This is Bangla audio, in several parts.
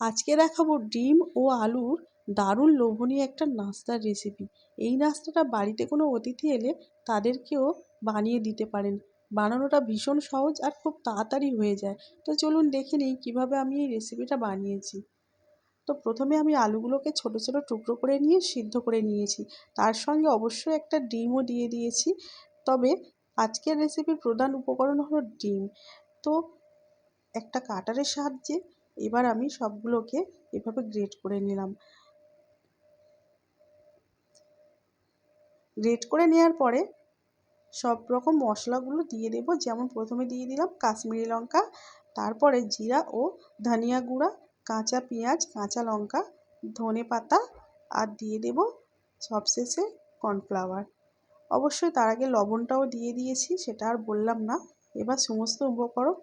আজকে দেখাবো ডিম ও আলুর দারুণ লোভনীয় একটা নাস্তার রেসিপি এই নাস্তাটা বাড়িতে কোনো অতিথি এলে তাদেরকেও বানিয়ে দিতে পারেন। বানানোটা ভীষণ সহজ আর খুব তাড়াতাড়ি হয়ে যায়। তো চলুন দেখে নিই কীভাবে আমি এই রেসিপিটা বানিয়েছি। তো প্রথমে আমি আলুগুলোকে ছোট ছোট টুকরো করে নিয়ে সিদ্ধ করে নিয়েছি। তার সঙ্গে অবশ্যই একটা ডিমও দিয়ে দিয়েছি। তবে আজকের রেসিপির প্রধান উপকরণ হলো ডিম। তো একটা কাটারের সাহায্যে এবার আমি সবগুলোকে এভাবে গ্রেট করে নিলাম। গ্রেট করে নেওয়ার পরে সব রকম মশলাগুলো দিয়ে দেবো। যেমন প্রথমে দিয়ে দিলাম কাশ্মীরি লঙ্কা, তারপরে জিরা ও ধনিয়া গুঁড়া, কাঁচা পেঁয়াজ, কাঁচা লঙ্কা, ধনে পাতা আর দিয়ে দেব সবশেষে কর্নফ্লাওয়ার। অবশ্যই তার আগে লবণটাও দিয়ে দিয়েছি, সেটা আর বললাম না। এবার সমস্ত উপকরণ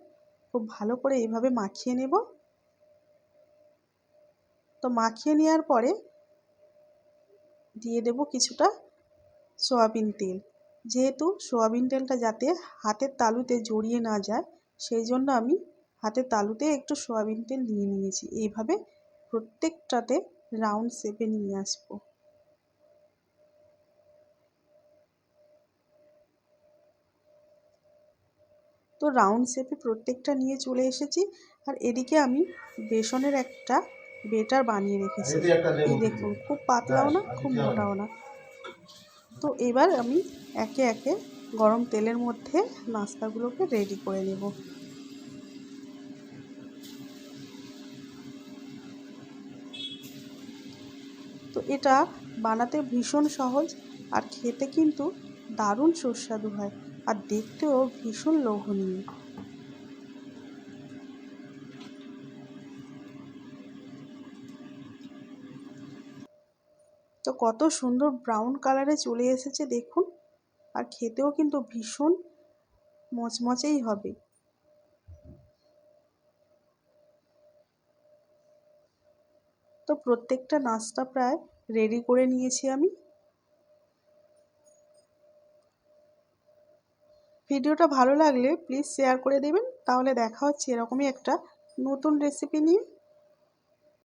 খুব ভালো করে এইভাবে মাখিয়ে নেব। তো মাখিয়ে নেওয়ার পরে দিয়ে দেব কিছুটা সয়াবিন তেল। যেহেতু সয়াবিন তেলটা যাতে হাতের তালুতে জড়িয়ে না যায়, সেই জন্য আমি হাতের তালুতে একটু সয়াবিন তেল নিয়ে নিয়েছি। এইভাবে প্রত্যেকটাতে রাউন্ড শেপে নিয়ে আসব। তো রাউন্ড শেপে প্রত্যেকটা নিয়ে চলে এসেছি। আর এদিকে আমি বেসনের একটা বেটার বানিয়ে রেখেছি। এই দেখুন খুব পাতলাও না খুব মোটাও না। তো এবার আমি একে একে গরম তেলের মধ্যে নাস্তাগুলোকে রেডি করে নেব। তো এটা বানাতে ভীষণ সহজ আর খেতে কিন্তু দারুণ সুস্বাদু হয় আর দেখতেও ভীষণ লোভনীয়। তো কত সুন্দর ব্রাউন কালারে চলে এসেছে দেখুন। আর খেতেও কিন্তু ভীষণ মচমচেই হবে। তো প্রত্যেকটা নাস্তা প্রায় রেডি করে নিয়েছি আমি। ভিডিওটা ভালো লাগলে প্লিজ শেয়ার করে দেবেন। তাহলে দেখা হচ্ছে এরকমই একটা নতুন রেসিপি নিয়ে।